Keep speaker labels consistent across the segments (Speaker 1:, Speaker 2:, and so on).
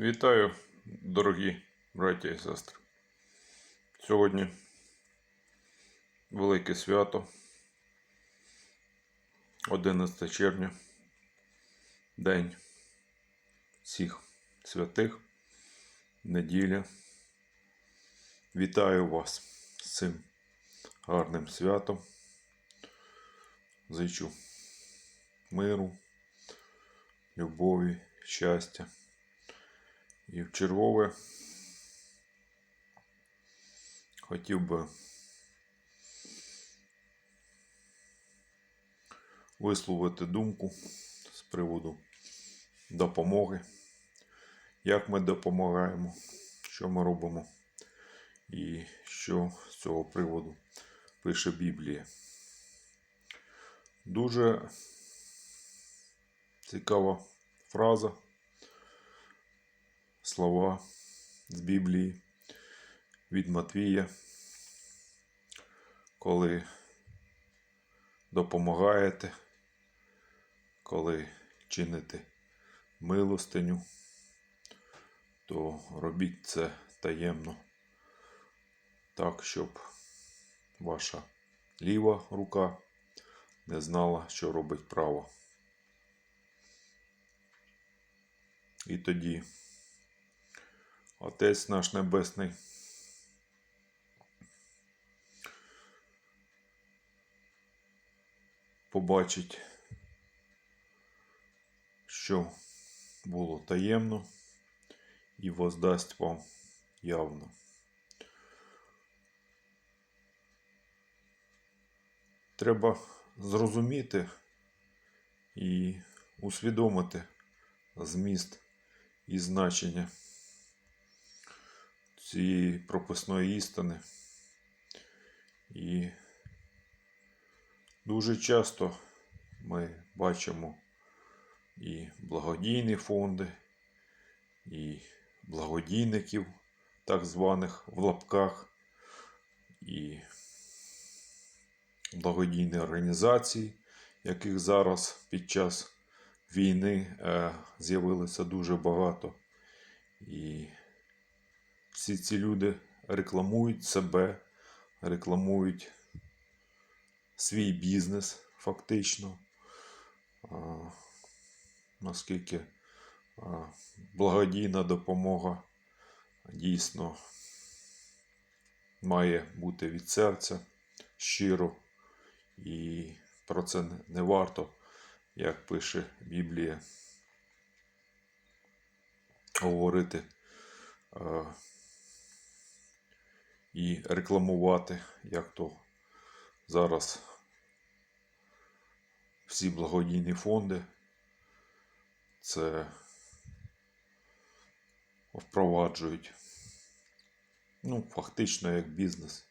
Speaker 1: Вітаю, дорогі браття і сестри. Сьогодні велике свято, 11 червня, День всіх святих, неділя. Вітаю вас з цим гарним святом. Зичу миру, любові, щастя. І в чергове хотів би висловити думку з приводу допомоги, як ми допомагаємо, що ми робимо, і що з цього приводу пише Біблія. Дуже цікава фраза слова з Біблії від Матвія, коли допомагаєте, коли чините милостиню, то робіть це таємно, так, щоб ваша ліва рука не знала, що робить права. І тоді Отець наш Небесний. Побачить, що було таємно, і воздасть вам явно. Треба зрозуміти і усвідомити зміст і значення цієї прописної істини. І дуже часто ми бачимо і благодійні фонди, і благодійників, так званих в лапках, і благодійні організації, яких зараз під час війни е, з'явилося дуже багато. І всі ці люди рекламують себе, рекламують свій бізнес фактично. Наскільки благодійна допомога дійсно має бути від серця щиро, і про це не варто, як пише Біблія, говорити і рекламувати, як то зараз всі благодійні фонди це впроваджують. Ну, фактично як бізнес.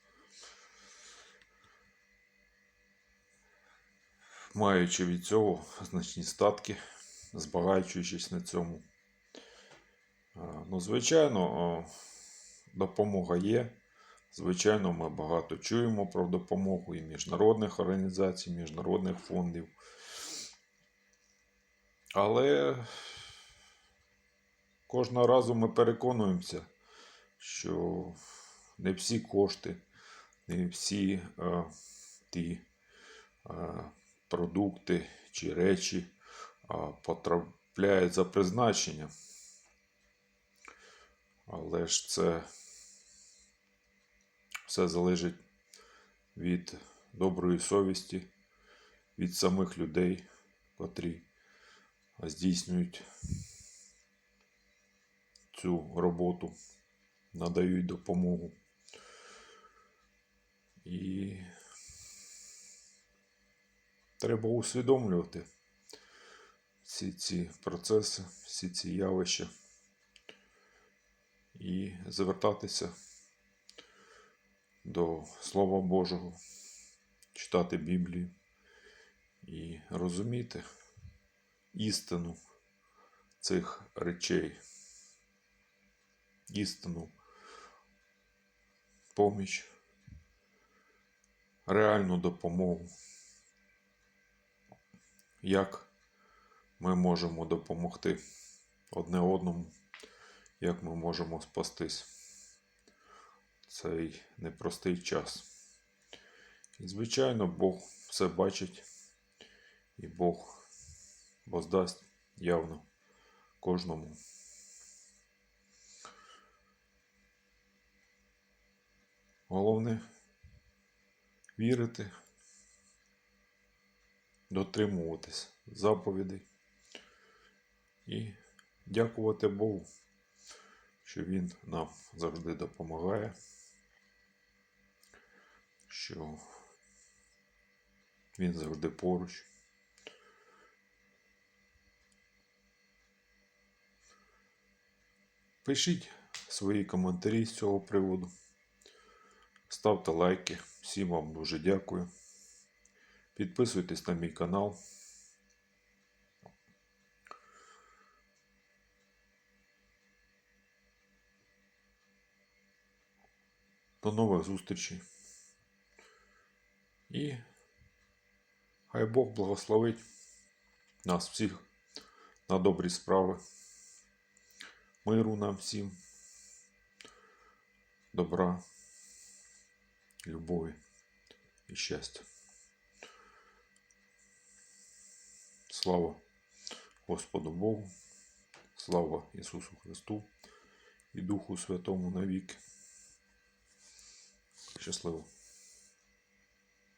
Speaker 1: Маючи від цього значні статки, збагачуючись на цьому. Ну, звичайно, допомога є. Звичайно, ми багато чуємо про допомогу і міжнародних організацій, міжнародних фондів. Але кожного разу ми переконуємося, що не всі кошти, не всі е, ті е, продукти чи речі е, потрапляють за призначенням. Але ж це все залежить від доброї совісті, від самих людей, котрі здійснюють цю роботу, надають допомогу. І треба усвідомлювати всі ці процеси, всі ці явища і звертатися до Слова Божого, читати Біблію і розуміти істину цих речей, істину, поміч, реальну допомогу, як ми можемо допомогти одне одному, як ми можемо спастись цей непростий час. І, звичайно, Бог все бачить, і Бог воздасть явно кожному. Головне вірити, дотримуватись заповідей і дякувати Богу, що Він нам завжди допомагає, що Він завжди поруч. Пишіть свої коментарі з цього приводу. Ставте лайки. Всім вам дуже дякую. Підписуйтесь на мій канал. До нових зустрічей. І хай Бог благословить нас всіх на добрі справи. Миру нам всім. Добра, любові і щастя. Слава Господу Богу, слава Ісусу Христу і Духу Святому навіки. Щасливо!